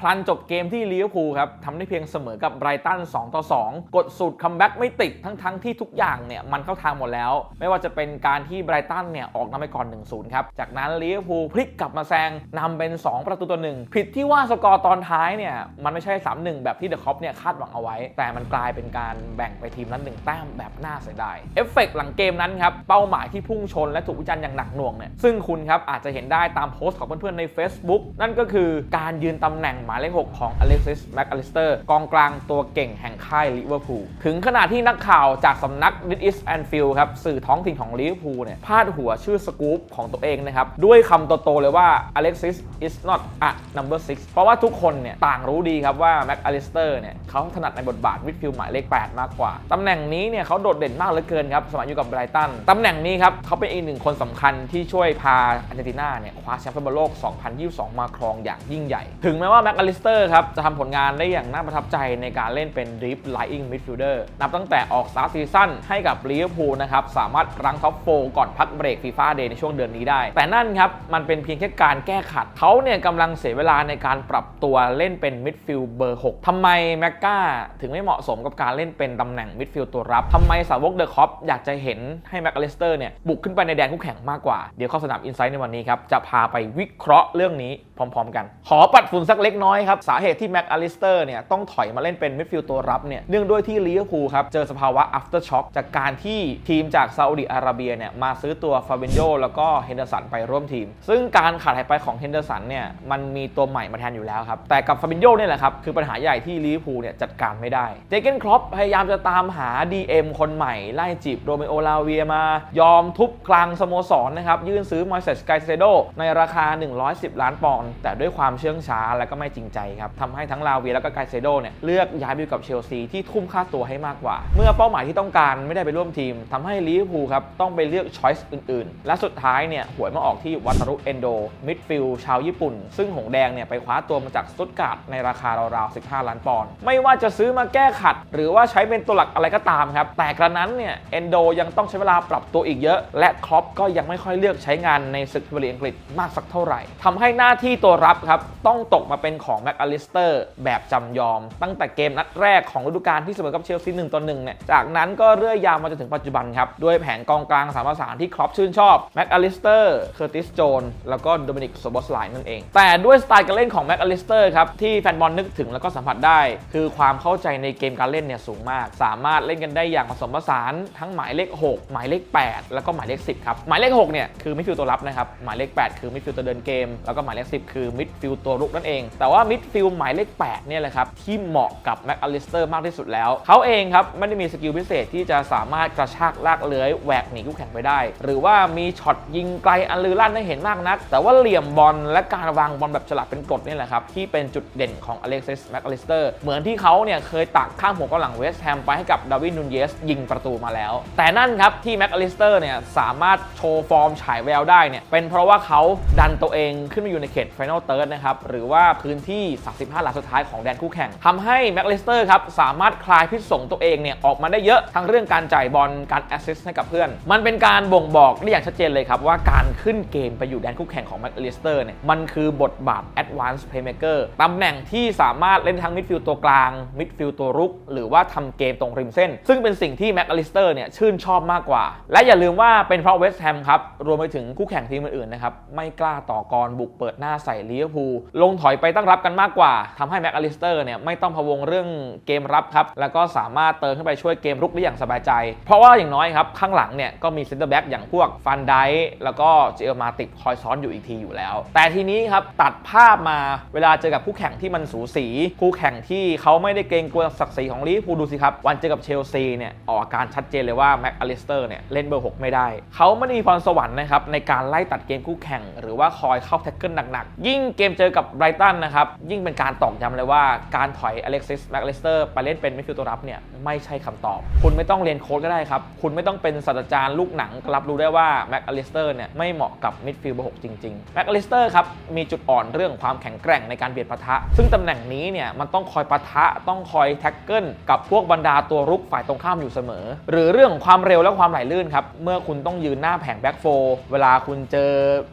พลันจบเกมที่ลิเวอร์พูลครับทำได้เพียงเสมอกับไบรตัน 2 ต่อ 2 กดสูตรคัมแบ็กไม่ติดทั้งๆทที่ทุกอย่างเนี่ยมันเข้าทางหมดแล้ว ไม่ว่าจะเป็นการที่ไบรตันเนี่ยออกนำไปก่อน 1-0 ครับ จากนั้นลิเวอร์พูลพลิกกลับมาแซงนำเป็น 2 ประตูต่อหนึ่งผิดที่ว่าสกอร์ตอนท้ายเนี่ยมันไม่ใช่ 3-1 แบบที่เดอะคอปเนี่ยคาดหวังเอาไว้ แต่มันกลายเป็นการแบ่งไปทีมละหนึ่งแต้มแบบน่าเสียดายเอฟเฟกต์หลังเกมนั้นครับเป้าหมายที่พุ่งชนและถูกวิจารณ์อย่างหนักหน่วงเนี่ยซึ่งคุณครับอาจจะเห็นได้ตามโพสต์ของเพื่อนๆใน Facebook นั่นก็คือการยืนตำแหน่งหมายเลข 6 ของอเล็กซิสแมคอลิสเตอร์กองกลางตัวเก่งแห่งค่ายลิเวอร์พูลถึงขนาดที่นักข่าวจากสำนัก d i s is and Field ครับสื่อท้องถิ่นของลิเวอร์พูลเนี่ยพาดหัวชื่อสกู๊ปของตัวเองนะครับ ด้วยคำโตๆเลยว่า Alexis is not a number 6เพราะว่าทุกคนเนี่ยต่างรู้ดีครับว่าแม็กอลิสเตอร์เนี่ยเขาถนัดในบทบาทมิดฟิลด์หมายเลข 8 มากกว่า ตำแหน่งนี้เนี่ยเขาโดดเด่นมากเหลือเกินครับสมัยอยู่กับไบรตัน ตำแหน่งนี้ครับเขาเป็นอีกหนึ่งคนสำคัญที่ช่วยพาอาร์เจนตินาเนี่ยคว้าแชมป์ฟุตบอลโลก 2022 มาครองอย่างยิ่งใหญ่ ถึงแม้ว่าแม็กอลิสเตอร์ครับจะทำผลงานได้อย่างน่าประทับใจในการเล่นเป็น Deep Lying Midfielder นับตั้งแต่ออกสตาร์ซีซั่นให้กับลิเวอร์พูลนะครับสามารถรั้งท็อปโฟก่อนพักเบรกฟีฟ่าเดย์ในช่วงเดือนนี้ได้ แต่นั่นครับมันเป็นเพียงแค่การแก้ขัดเขาเนี่ยกำลังเสียเวลาในการปรับตัวเล่นเป็นมิดฟิลด์เบอร์6ทำไมแม็กกาถึงไม่เหมาะสมกับการเล่นเป็นตำแหน่งมิดฟิลด์ตัวรับทำไมสาวกเดอะคอปอยากจะเห็นให้แม็กอลิสเตอร์เนี่ยบุกขึ้นไปในแดนคู่แข่งมากกว่า เดี๋ยวเข้าสนามอินไซต์ในวันนี้ครับจะพาไปวิเคราะห์เรื่องนี้พร้อม ๆ กัน ขอปัดฝุ่นสักเล็กน้อยครับ สาเหตุที่แม็กอลิสเตอร์เนี่ยต้องถอยมาเล่นเป็นมิดฟิลด์ตัวรับเนี่ยเนื่องด้วยที่ลิเวอร์พูลครับ เจอสภาวะ after shock จากการที่ทีมจากซาอุดิอาระเบียเนี่ยมาซื้อตัวฟาเบนโยแล้วก็เฮนเดอร์สันไปร่วมทีม ซึ่งการขาดหายไปของเฮนเดอร์สันเนี่ยมันมีตัวใหม่มาแทนอยู่แล้วครับ แต่กับฟาเบนโยเนี่ยแหละครับคือปัญหาใหญ่ที่ลิเวอร์พูลเนี่ยจัดการไม่ได้เจเกนครอปพยายามจะตามหา DM คนใหม่ไล่จีบโรเมโอลาเวียมายอมทุบกลางสโมสรนะครับยื่นซื้อมอยเซสไกเซโดในราคา 110 ล้านปอนด์แต่ด้วยความเชื่องช้าและก็ไม่จริงใจครับทำให้ทั้งลาเวียแล้วก็ไกเซโดเนี่ยเลือกย้ายไปอยู่กับเชลซีที่ทุ่มค่าตัวให้มากกว่า เมื่อเป้าหมายที่ต้องการไม่ได้ไปร่วมทีมทำให้ลิเวอร์พูลครับต้องไปเลือกช้อยส์อื่นๆ และสุดท้ายเนี่ยหวยมาออกที่วัตรุเอนโดมิดฟิลชาวญี่ปุ่น ซึ่งหงแดงเนี่ยไปคว้าตัวมาจากสตุตการ์ดในราคาราวๆ15 ล้านปอนด์ไม่ว่าจะซื้อมาแก้ขัด หรือว่าใช้เป็นตัวหลักอะไรก็ตามครับแต่กระนั้นเนี่ยเอนโดยังต้องใช้เวลาปรับตัวอีกเยอะ และครอปก็ยังไม่ค่อยเลือกใช้งานในศึกพรีเมียร์ลีกอังกฤษมากสักเท่าไหร่ทำให้หน้าที่ตัวรับครับต้องตกมาเป็นขของแม็กอลิสเตอร์แบบจำยอม ตั้งแต่เกมนัดแรกของฤดูกาลที่เสมอกับเชลซี1ต่อ1เนี่ยจากนั้นก็เรื่อยยาวมาจนถึงปัจจุบันครับ ด้วยแผนกองกลางสามประสานที่ครอปชื่นชอบแม็กอลิสเตอร์เคอร์ติสโจนแล้วก็โดมินิกโซบอสไลน์นั่นเอง แต่ด้วยสไตล์การเล่นของแม็กอลิสเตอร์ครับที่แฟนบอลนึกถึงแล้วก็สัมผัสได้ คือความเข้าใจในเกมการเล่นเนี่ยสูงมาก สามารถเล่นกันได้อย่างผสมผสานทั้งหมายเลข 6 หมายเลข 8 แล้วก็หมายเลข 10 ครับ หมายเลข 6 เนี่ยคือมิดฟิลด์ตัวรับนะครับหมายเลข 8 คือมิดฟิลด์ตัวเดินเกม แล้วก็หมายเลข 10 คือมิดฟิลด์ตัวรุกนั่นเองแต่ว่าว่ามิดฟิลด์หมายเลข8เนี่ยแหละครับที่เหมาะกับแม็กอลิสเตอร์มากที่สุดแล้ว เขาเองครับไม่ได้มีสกิลพิเศษที่จะสามารถกระชากลากเลื้อยแหวกหนีคู่แข่งไปได้ หรือว่ามีช็อตยิงไกลอันลือลั่นให้เห็นมากนัก แต่ว่าเหลี่ยมบอลและการวางบอลแบบฉลาดเป็นกรดนี่แหละครับที่เป็นจุดเด่นของอเล็กซิสแม็กอลิสเตอร์เหมือนที่เขาเนี่ยเคยตักข้ามหัวกองหลังเวสต์แฮมไปให้กับดาวินนูนเยสยิงประตูมาแล้ว แต่นั่นครับที่แม็กอลิสเตอร์เนี่ยสามารถโชว์ฟอร์มฉายแววได้เนี่ยเป็นเพราะว่าเขาดันตัวเองขึ้นมาอยู่ในเขตไฟนอลเติร์ดนะครับหรือว่าพื้นที่ 35 หลังสุดท้ายของแดนคู่แข่งทำให้แม็กอลิสเตอร์ครับสามารถคลายพิษสงตัวเองเนี่ยออกมาได้เยอะทั้งเรื่องการจ่ายบอลการแอสซิสต์ให้กับเพื่อน มันเป็นการบ่งบอกได้อย่างชัดเจนเลยครับว่าการขึ้นเกมไปอยู่แดนคู่แข่งของแม็กอลิสเตอร์เนี่ยมันคือบทบาท Advanced Playmaker ตำแหน่งที่สามารถเล่นทั้งมิดฟิลด์ตัวกลางมิดฟิลด์ตัวรุก หรือว่าทำเกมตรงริมเส้น ซึ่งเป็นสิ่งที่แม็กลิสเตอร์เนี่ยชื่นชอบมากกว่า และอย่าลืมว่าเป็นเพราะเวสต์แฮมครับ รวมไปถึงคู่แข่งทีมอื่นๆนะครับ ไม่กล้าต่อกรบุกเปิดหน้าใส่ลิเวอร์พูลลงถอยไปตั้งรับกันมากกว่าทำให้แม็กอลิสเตอร์เนี่ยไม่ต้องพะวงเรื่องเกมรับครับ แล้วก็สามารถเติมขึ้นไปช่วยเกมรุกได้อย่างสบายใจ เพราะว่าอย่างน้อยครับ ข้างหลังเนี่ยก็มีเซนเตอร์แบ็กอย่างพวกฟันไดแล้วก็เจอมาติคอยซ้อนอยู่อีกทีอยู่แล้ว แต่ทีนี้ครับตัดภาพมาเวลาเจอกับคู่แข่งที่มันสูสี คู่แข่งที่เขาไม่ได้เกรงกลัวศักดิ์ศรีของลิเวอร์พูลดูสิครับวันเจอกับเชลซีเนี่ยออกอาการชัดเจนเลยว่าแม็กอลิสเตอร์เนี่ยเล่นเบอร์ 6 ไม่ได้ เขาไม่ได้มีพรสวรรค์นะครับในการไล่ตัดเกมคู่แข่ง หรือว่าคอยเข้าแท็กเกิลหนักๆยิ่งเกมเจอกับไบรตันนะครับยิ่งเป็นการตอกย้ำเลยว่าการถอยอเล็กซิสแม็กอลิสเตอร์ไปเล่นเป็นมิดฟิลด์ตัวรับเนี่ยไม่ใช่คำตอบ คุณไม่ต้องเรียนโค้ดก็ได้ครับ คุณไม่ต้องเป็นศาสตราจารย์ลูกหนังก็รับรู้ได้ว่าแม็กอลิสเตอร์เนี่ยไม่เหมาะกับมิดฟิลด์เบอร์6จริงๆแม็กอลิสเตอร์ครับมีจุดอ่อนเรื่องความแข็งแกร่งในการเบียดปะทะ ซึ่งตำแหน่งนี้เนี่ยมันต้องคอยปะทะต้องคอยแท็กเกิลกับพวกบรรดาตัวรุกฝ่ายตรงข้ามอยู่เสมอ หรือเรื่องของความเร็วและความไหลลื่นครับเมื่อคุณต้องยืนหน้าแผงแบ็กโฟเวลาคุณเจอ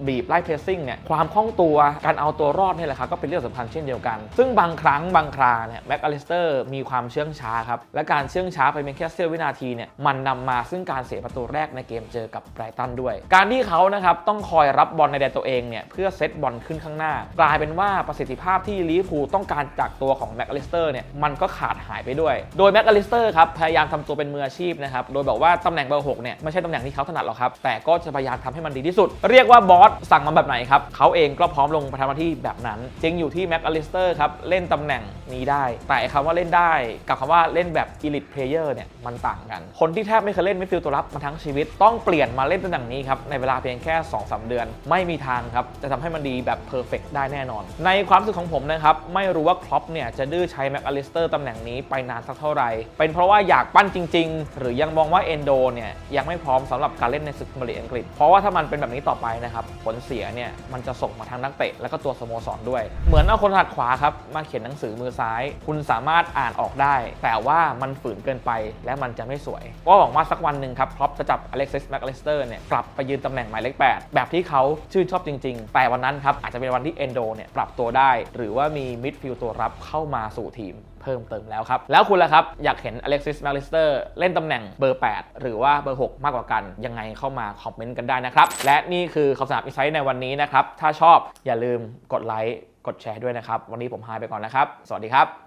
บีบไล่เพรสซิ่งเนี่ยความคล่องตัวการเอาตัวรอดนี่แหละครับก็เป็นเรื่องสำคัญเช่นเดียวกัน ซึ่งบางครั้งบางคราเนี่ยแม็กอลิสเตอร์มีความเชื่องช้าครับ และการเชื่องช้าไปเพียงแค่เสี้ยววินาทีเนี่ยมันนำมาซึ่งการเสียประตูแรกในเกมเจอกับไบรตันด้วย การที่เขานะครับต้องคอยรับบอลในแดนตัวเองเนี่ยเพื่อเซตบอลขึ้นข้างหน้า กลายเป็นว่าประสิทธิภาพที่ลิเวอร์พูลต้องการจากตัวของแม็กอลิสเตอร์เนี่ยมันก็ขาดหายไปด้วย โดยแม็กอลิสเตอร์ครับพยายามทำตัวเป็นมืออาชีพนะครับโดยบอกว่าตำแหน่งเบอร์หกเนี่ยไม่ใช่ตำแหน่งที่เขาถนัดหรอกครับแต่ก็จะพยายามทำให้มันดีที่สุด เรียกว่าบอสสั่งมาแบบไหนครับเขาเองก็พร้อมลงไปทำหน้าที่แบบนั้นจริงอยู่ที่แม็กอลิสเตอร์ครับ เล่นตำแหน่งนี้ได้ แต่คำว่าเล่นได้กับคำว่าเล่นแบบ elite player เนี่ยมันต่างกัน คนที่แทบไม่เคยเล่นมิดฟิลด์ตัวรับมาทั้งชีวิต ต้องเปลี่ยนมาเล่นตำแหน่งนี้ครับ ในเวลาเพียงแค่2-3เดือน ไม่มีทางครับ จะทำให้มันดีแบบเพอร์เฟกได้แน่นอน ในความรู้สึกของผมนะครับไม่รู้ว่าครอปเนี่ยจะดื้อใช้แม็กอลิสเตอร์ตำแหน่งนี้ไปนานสักเท่าไหร่เป็นเพราะว่าอยากปั้นจริง ๆ หรือยังมองว่าเอนโดเนี่ยยังไม่พร้อมสำหรับการเล่นในศึกพรีเมียร์ลีกอังกฤษ เพราะว่าถ้ามันเป็นแบบนี้ต่อไปนะครับผลเสียเนี่ยมันจะส่งมาทางนักเตะและก็ตัวสโมสรด้วยเหมือนเอาคนถนัดขวาครับมาเขียนหนังสือมือซ้าย คุณสามารถอ่านออกได้ แต่ว่ามันฝืนเกินไปและมันจะไม่สวย ก็หวังว่าสักวันหนึ่งครับครอปจะจับอเล็กซิสแม็กอลิสเตอร์เนี่ยกลับไปยืนตำแหน่งหมายเลข8แบบที่เขาชื่นชอบจริง ๆ แต่วันนั้นครับอาจจะเป็นวันที่เอนโดเนี่ยปรับตัวได้ หรือว่ามีมิดฟิลด์ตัวรับเข้ามาสู่ทีมเพิ่มเติมแล้วครับ แล้วคุณล่ะครับ อยากเห็นอเล็กซิสแม l ลิสเตอร์เล่นตำแหน่งเบอร์ 8 หรือว่าเบอร์ 6 มากกว่ากัน ยังไงเข้ามาคอมเมนต์กันได้นะครับ และนี่คือคำสั่งอินไซต์ในวันนี้นะครับ ถ้าชอบอย่าลืมกดไลค์ กดแชร์ด้วยนะครับ วันนี้ผมหายไปก่อนนะครับ สวัสดีครับ